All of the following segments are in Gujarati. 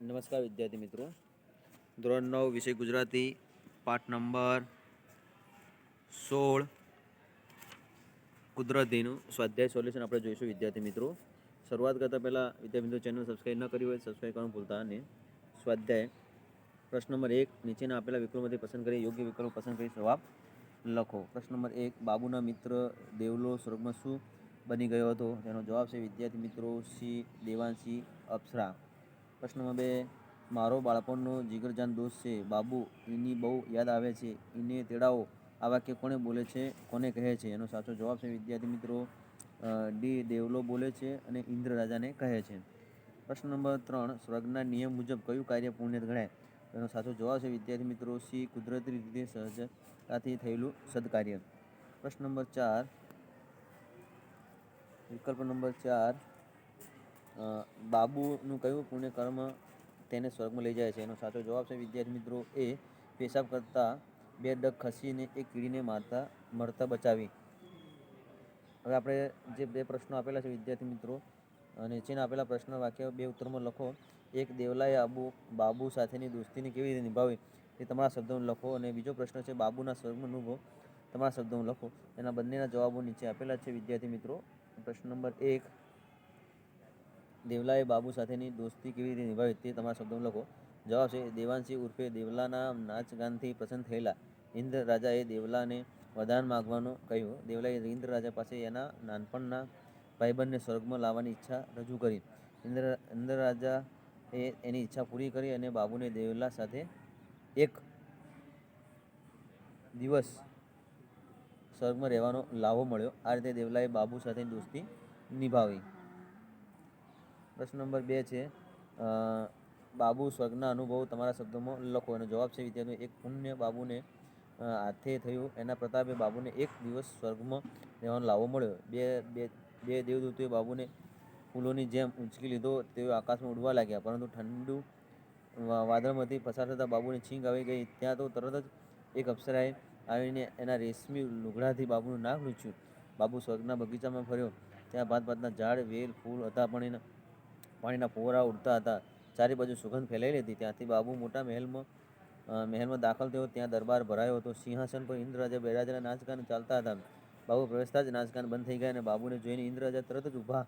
નમસ્કાર વિદ્યાર્થી મિત્રો. ધોરણ નવ, વિષય ગુજરાતી, પાઠ નંબર સોળ. કુદરતીનું સ્વાધ્યાય સોલ્યુશન આપણે જોઈશું વિદ્યાર્થી મિત્રો. શરૂઆત કરતાં પહેલાં વિદ્યાર્થી મિત્રો ચેનલ સબસ્ક્રાઈબ ન કરી હોય સબસ્ક્રાઈબ કરવાનું ભૂલતા અને સ્વાધ્યાય. પ્રશ્ન નંબર એક, નીચેના આપેલા વિકલ્પોમાંથી પસંદ કરી, યોગ્ય વિકલ્પ પસંદ કરી, જવાબ લખો. પ્રશ્ન નંબર એક, બાબુના મિત્ર દેવલો સ્વર્ગમાં શું બની ગયો હતો? તેનો જવાબ છે વિદ્યાર્થી મિત્રો સી, દેવાંશી અપ્સરા. પ્રશ્ન નંબર બે. મારો બાળપણનો જીગરજાન દોસ્ત છે. બાબુ, એની બહુ યાદ આવે છે. એને તેડાવો. આ વાક્ય કોણે બોલે છે? કોને કહે છે? એનો સાચો જવાબ છે, વિદ્યાર્થી મિત્રો. ડી. દેવલો બોલે છે અને ઇન્દ્ર રાજાને કહે છે. પ્રશ્ન નંબર ત્રણ. સ્વર્ગના નિયમ મુજબ કયું કાર્ય પુણ્ય ગણાય? એનો સાચો જવાબ છે, વિદ્યાર્થી મિત્રો, સી. કુદરતી રીતે સહજતાથી થયેલું સદકાર્ય. પ્રશ્ન નંબર ચાર. વિકલ્પ નંબર ચાર. બાબુનું કયું પુણ્યકર્મ તેને સ્વર્ગમાં લઈ જાય છે? એનો સાચો જવાબ છે, વિદ્યાર્થી મિત્રો, એ પેશાબ કરતાં બે ડગ ખસીને એક કીડીને મારતા, મરતા બચાવી. હવે આપણે જે બે પ્રશ્નો આપેલા છે, વિદ્યાર્થી મિત્રો, અને નીચેના આપેલા પ્રશ્ન વાક્ય બે ઉત્તરમાં લખો. એક, દેવલાએ આબુ, બાબુ સાથેની દોસ્તીને કેવી રીતે નિભાવી? તે તમારા શબ્દોમાં લખો. અને બીજો પ્રશ્ન છે, બાબુના સ્વર્ગનો અનુભવ તમારા શબ્દોમાં લખો. એના બંનેના જવાબો નીચે આપેલા છે, વિદ્યાર્થી મિત્રો. પ્રશ્ન નંબર એક દેવલાએ બાબુ સાથેની દોસ્તી કેવી રીતે નિભાવી તે તમારા શબ્દોમાં લખો. જવાબ છે, દેવાંશી ઉર્ફે દેવલાના નાચગાનથી પ્રસન્ન થયેલા ઇન્દ્ર રાજાએ દેવલાને વરદાન માગવાનું કહ્યું. દેવલાએ ઇન્દ્ર રાજા પાસે એના નાનપણના ભાઈબંધને સ્વર્ગમાં લાવવાની ઈચ્છા રજૂ કરી. ઇન્દ્ર ઇન્દ્ર રાજા એ એની ઈચ્છા પૂરી કરી અને બાબુને દેવલા સાથે એક દિવસ સ્વર્ગમાં રહેવાનો લાવો મળ્યો. આ રીતે દેવલાએ બાબુ સાથે દોસ્તી નિભાવી. પ્રશ્ન નંબર બે છે બાબુ સ્વર્ગના અનુભવ તમારા શબ્દોમાં લખો. એનો જવાબ છે વિદ્યાર્થીઓ, એક પુણ્ય બાબુને હાથે થયું. એના પ્રતાપે બાબુને એક દિવસ સ્વર્ગમાં રહેવાનો લાવો મળ્યો. બે બે બે દેવદૂતોએ બાબુને ફૂલોની જેમ ઉંચકી લીધો. તેઓ આકાશમાં ઉડવા લાગ્યા, પરંતુ ઠંડુ વાદળમાંથી પસાર થતાં બાબુને છીંક આવી ગઈ. ત્યાં તો તરત જ એક અપ્સરાએ આવીને એના રેશમી લુગડાથી બાબુનું નાક લૂંચ્યું. બાબુ સ્વર્ગના બગીચામાં ફર્યો. ત્યાં ભાત ભાતના ઝાડ, વેલ, ફૂલ હતા, પણ એના પાણીના ફુવારા ઉડતા હતા. ચારે બાજુ સુગંધ ફેલાઈ હતી. ત્યાંથી બાબુ મોટા મહેલમાં મહેલમાં દાખલ થયો. ત્યાં દરબાર ભરાયો હતો. સિંહાસન પર ઇન્દ્ર રાજા બિરાજેલા નાચગાન ચાલતા હતા. બાબુ પ્રવેશતા જ નાચગાન બંધ થઈ ગયા અને બાબુને જોઈને ઇન્દ્ર રાજા તરત જ ઊભા.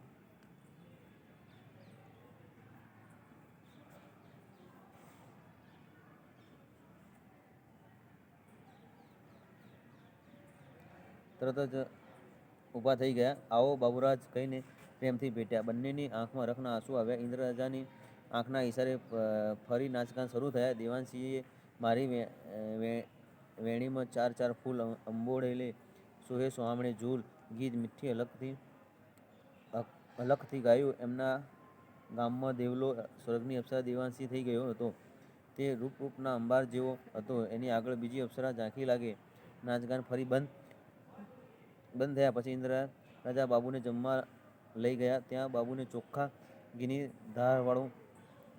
તરત જ ઊભા થઈ ગયા. આવો બાબુરાજ, કહીને પ્રેમથી ભેટ્યા. બંનેની આંખમાં રખના આંસુ આવ્યા. ઇન્દ્ર રાજાની આંખના ઈશારે ફરી નાચગાન શરૂ થયા. દેવાંશીએ મારી વેણીમાં ચાર ચાર ફૂલ અંબોળેલે સોહે સોહામણે ઝૂલ ગીત મીઠી અલગથી અલગથી ગાયું. એમના ગામમાં દેવલો સ્વર્ગની અપ્સરા દેવાંશી થઈ ગયો હતો. તે રૂપરૂપના અંબાર જેવો હતો. એની આગળ બીજી અપ્સરા ઝાંખી લાગે. નાચગાન ફરી બંધ બંધ થયા. પછી ઇન્દ્ર રાજા બાબુને જમવા લઈ ગયા. ત્યાં બાબુને ચોખ્ખા ઘીની ધારવાળું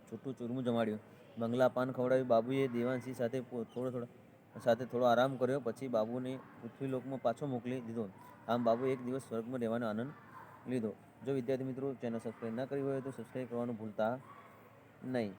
છૂટું ચૂરમું જમાડ્યું. બંગલા પાન ખવડાવ્યું બાબુએ દેવાંશી સાથે થોડો થોડો, સાથે થોડો આરામ કર્યો. પછી બાબુને પૃથ્વીલોકમાં પાછો મોકલી દીધો. આમ બાબુ એક દિવસ સ્વર્ગમાં રહેવાનો આનંદ લીધો. જો વિદ્યાર્થી મિત્રો ચેનલ સબસ્ક્રાઈબ ના કરી હોય તો સબસ્ક્રાઈબ કરવાનું ભૂલતા નહીં.